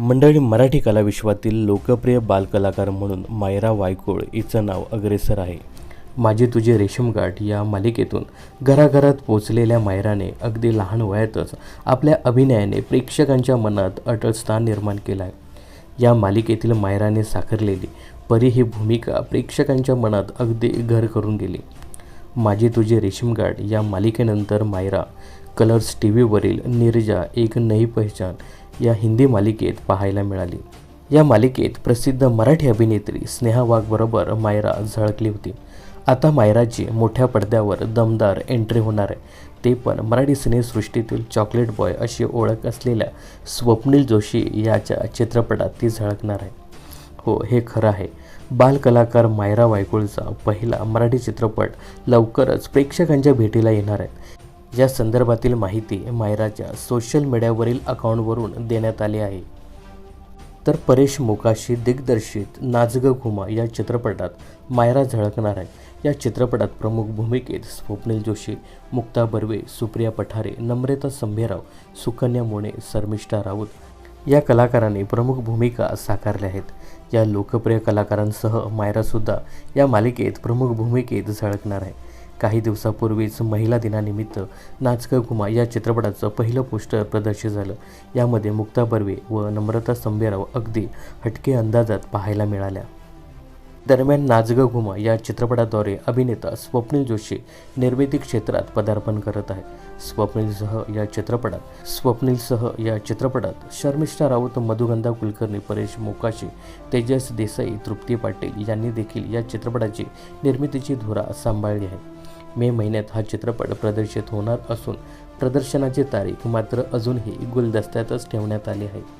मंडळी मराठी कलाविश्वातील लोकप्रिय बालकलाकार म्हणून मायरा वायकोळ हिचं नाव अग्रेसर आहे. माझे तुझे रेशीमगाठ या मालिकेतून घराघरात पोचलेल्या मायराने अगदी लहान वयातच आपल्या अभिनयाने प्रेक्षकांच्या मनात अटळ स्थान निर्माण केलं आहे या मालिकेतील मायराने साकारलेली परी ही भूमिका प्रेक्षकांच्या मनात अगदी घर करून गेली. माझी तुझी रेशीमगाठ या मालिकेनंतर मायरा कलर्स टी व्हीवरील निर्जा एक नई पहचान या हिंदी मालिकेत पाहायला मिळाली. या मालिकेत प्रसिद्ध मराठी अभिनेत्री स्नेहा वाघबरोबर मायरा झळकली होती. आता मायराची मोठ्या पडद्यावर दमदार एंट्री होणार आहे. ते पण मराठी सिनेसृष्टीतील चॉकलेट बॉय अशी ओळख असलेल्या स्वप्नील जोशी याच्या चित्रपटात ती झळकणार आहे. हो हे खरं आहे. बालकलाकार मायरा वायकुळचा पहिला मराठी चित्रपट लवकरच प्रेक्षकांच्या भेटीला येणार आहे. या संदर्भातील माहिती मायराच्या सोशल मीडियावरील अकाउंटवरून देण्यात आली आहे. तर परेश मोकाशी दिग्दर्शित नाजग घुमा या चित्रपटात मायरा झळकणार आहे. या चित्रपटात प्रमुख भूमिकेत स्वप्नील जोशी मुक्ता बर्वे सुप्रिया पठारे नम्रता संभेराव सुकन्या मोणे शर्मिष्ठा राऊत या कलाकारांनी प्रमुख भूमिका साकारल्या आहेत. या लोकप्रिय कलाकारांसह मायरासुद्धा या मालिकेत प्रमुख भूमिकेत झळकणार आहे. काही दिवसापूर्वीच महिला दिनानिमित्त नाचकं घुमा या चित्रपटाचं पहिलं पोस्टर प्रदर्शित झालं. यामध्ये मुक्ता बर्वे व नम्रता संभेराव अगदी हटके अंदाजात पाहायला मिळाल्या. दरम्यान नाचगं घुमा या चित्रपटाद्वारे अभिनेता स्वप्नील जोशी निर्मिती क्षेत्रात पदार्पण करत आहे. स्वप्नीलसह या चित्रपटात स्वप्नीलसह या चित्रपटात शर्मिष्ठा राऊत मधुगंधा कुलकर्णी परेश मोकाशी तेजस देसाई तृप्ती पाटील यांनी देखील या चित्रपटाची निर्मितीची धुरा सांभाळली आहे. मे महिन्यात हा चित्रपट प्रदर्शित होणार असून प्रदर्शनाची तारीख मात्र अजूनही गुलदस्त्यातच ठेवण्यात आली आहे.